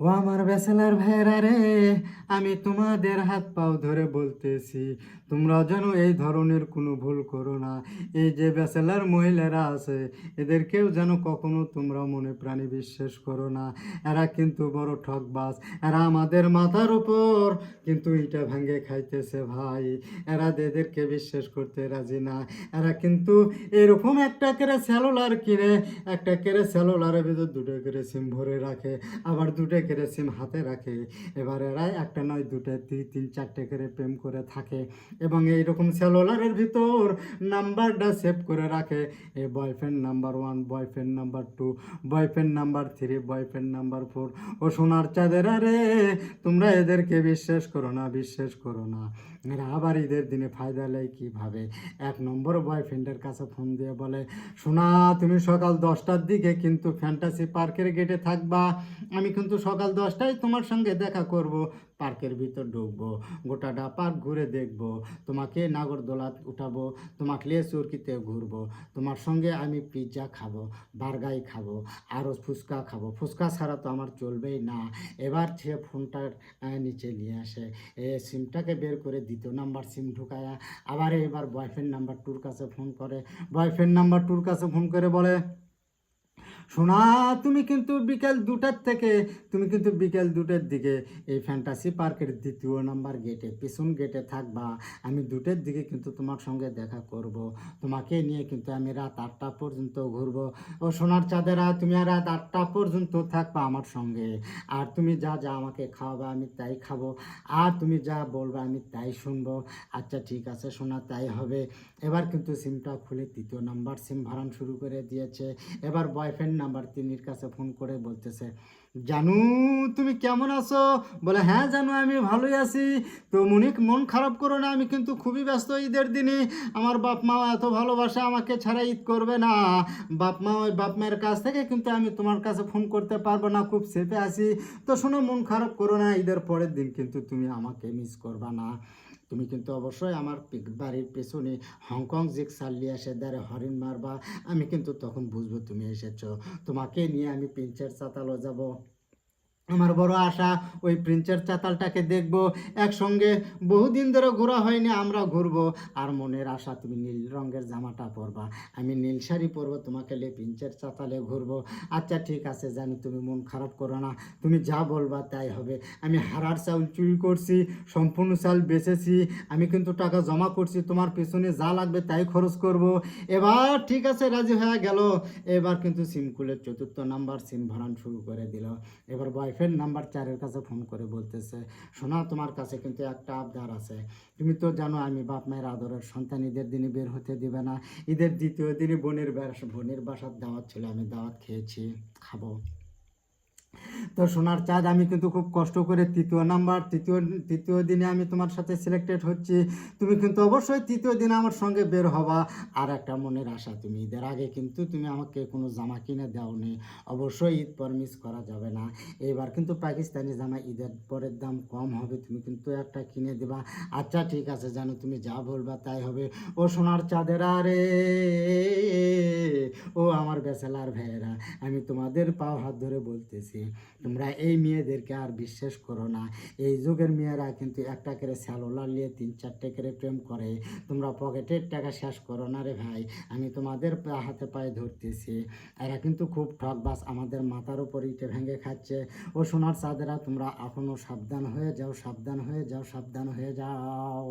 ও আমার বেসেলার ভাইয়েরা রে, আমি তোমাদের হাত পাও ধরে বলতেছি, তোমরা যেন এই ধরনের কোনো ভুল করো না। এই যে বেসেলার মহিলারা আছে এদেরকেও যেন কখনো তোমরা মনে প্রাণে বিশ্বাস করো না। এরা কিন্তু বড় ঠকবাজ এরা আমাদের মাথার উপর, কিন্তু ইটা ভাঙ্গে খাইতেছে ভাই। এরা এদেরকে বিশ্বাস করতে রাজি না। এরা কিন্তু এরকম একটা করে সেলুলার কিনে, একটা করে সেলুলারের ভিতর দুটো করে সিম ভরে রাখে, আবার দুটো করে সিম হাতে রাখে। এবার এরাই একটা নয়, দুটো, তিন তিন, চারটে করে প্রেম করে থাকে এবং এইরকম সেলুলারের ভিতর নাম্বারটা সেভ করে রাখে। এ boyfriend number one boyfriend number two boyfriend number three boyfriend number four ও সোনার চাঁদের আরে তোমরা এদেরকে বিশ্বাস করো না, বিশ্বাস করো না। এরা আবার ঈদের দিনে ফায়দা নেয় কীভাবে? এক নম্বর বয়ফ্রেন্ডের কাছে ফোন দিয়ে বলে শোনা তুমি সকাল দশটার দিকে কিন্তু ফ্যান্টাসি পার্কের গেটে থাকবা। আমি কিন্তু সকাল দশটায় তোমার সঙ্গে দেখা করব। পার্কের ভিতর ঢুকবো, গোটাটা পার্ক ঘুরে দেখব, তোমাকে নাগরদোলা উঠাবো, তোমাকে লিয়ে চুরকিতে ঘুরবো, তোমার সঙ্গে আমি পিৎজা খাব বার্গাই খাব, আরও ফুচকা খাব। ফুচকা ছাড়া তো আমার চলবেই না। এবার সে ফোনটার নিচে নিয়ে আসে। এ সিমটাকে বের করে দ্বিতীয় নাম্বার সিম ঢুকায়া, আবার এবার বয়ফ্রেন্ড নাম্বার টুর কাছে ফোন করে। বয়ফ্রেন্ড নাম্বার টুর কাছে ফোন করে বলে শোনা, তুমি কিন্তু বিকেল দুটার থেকে, তুমি কিন্তু বিকেল দুটোর দিকে এই ফ্যান্টাসি পার্কের দ্বিতীয় নাম্বার গেটে পিছন গেটে থাকবা। আমি দুটোর দিকে কিন্তু তোমার সঙ্গে দেখা করব। তোমাকে নিয়ে কিন্তু আমি রাত আটটা পর্যন্ত ঘুরবো। ও সোনার চাঁদেরা, তুমি আর রাত আটটা পর্যন্ত থাকবা আমার সঙ্গে। আর তুমি যা যা আমাকে খাওয়াবে আমি তাই খাব। আর তুমি যা বলবে আমি তাই শুনব। আচ্ছা ঠিক আছে সোনা, তাই হবে। এবার কিন্তু সিমটা খুলে তৃতীয় নাম্বার সিম ভাড়ান শুরু করে দিয়েছে। এবার বয়ফ্রেন্ড নাম্বার তিনির কাছে ফোন করে বলতেছে জানু, তুমি কেমন আছো? বলে হ্যাঁ জানু, আমি ভালোই আছি। তো মনিক, মন খারাপ করো না, আমি কিন্তু খুবই ব্যস্ত ঈদের দিনে। আমার বাপ মা এত ভালোবাসা, আমাকে ছাড়া ঈদ করবে না। বাপ মা ওই বাপ মায়ের কাছ থেকে কিন্তু আমি তোমার কাছে ফোন করতে পারব না, খুব সেফে আছি। তো শোনো, মন খারাপ করো না, ঈদের পরের দিন কিন্তু তুমি আমাকে মিস করবা না। তুমি কিন্তু অবশ্যই আমার বাড়ির পেছনে হংকং জিক চালিয়ে এসে দ্বারে হরিণ মারবা। আমি কিন্তু তখন বুঝব তুমি এসেছ। তোমাকে নিয়ে আমি পিঞ্চের চাতালো যাব। আমার বড় আশা, ওই প্রিন্সের চাতালটাকে দেখব। একসঙ্গে বহুদিন ধরে ঘোরা হয়নি, আমরা ঘুরবো। আর মনের আশা, তুমি নীল রঙের জামাটা পরবা। আমি নীল শাড়ি পরবো, তোমাকে লে প্রিন্সের চাতালে ঘুরবো। আচ্ছা ঠিক আছে, জানি তুমি মন খারাপ করো না। তুমি যা বলবা তাই হবে। আমি হারার চাউল চুরি করছি, সম্পূর্ণ চাল বেচেছি। আমি কিন্তু টাকা জমা করছি, তোমার পেছনে যা লাগবে তাই খরচ করব। এবার ঠিক আছে, রাজি হয়ে গেল। এবার কিন্তু সিম চতুর্থ নাম্বার, সিম ভরান শুরু করে দিল। এবার বয়ফ্রেন্ড নাম্বার চারের কাছে ফোন করে বলতেছে শোনা তোমার কাছে কিন্তু একটা আবদার আছে। তুমি তো জানো, আমি বাপ মায়ের আদরের সন্তান, ঈদের দিনে বের হতে দিবে না। ঈদের দ্বিতীয় দিনে বোনের বোনের বাসার দাওয়াত ছিল, আমি দাওয়াত খেয়েছি, খাব। তো সোনার চাঁদ আমি কিন্তু খুব কষ্ট করে তৃতীয় নাম্বার, তৃতীয় তৃতীয় দিনে আমি তোমার সাথে সিলেক্টেড হচ্ছি। তুমি কিন্তু অবশ্যই তৃতীয় দিনে আমার সঙ্গে বের হবা। আর একটা মনের আশা, তুমি ঈদের আগে কিন্তু তুমি আমাকে কোনো জামা কিনে দাও দাওনি। অবশ্যই ঈদ পর মিস করা যাবে না। এবার কিন্তু পাকিস্তানি জামা ঈদের পরের দাম কম হবে, তুমি কিন্তু একটা কিনে দেবা। আচ্ছা ঠিক আছে, জানো তুমি যা বলবা তাই হবে। ও সোনার চাঁদেরা রে ও আমার বেচালার ভাইয়েরা, আমি তোমাদের পাও হাত ধরে বলতেছি। তোমরা এই মেয়েদেরকে আর বিশ্বাস করো না। এই যুগের মেয়েরা কিন্তু একটা করে স্যালোলার নিয়ে তিন চারটে করে প্রেম করে। তোমরা পকেটের টাকা শেষ করো না রে ভাই। আমি তোমাদের হাতে পায়ে ধরতেছি। এরা কিন্তু খুব ঠকবাস আমাদের মাথার উপর ইটে ভেঙে খাচ্ছে। ও সোনার চাঁদেরা তোমরা এখনও সাবধান হয়ে যাও, সাবধান হয়ে যাও, সাবধান হয়ে যাও।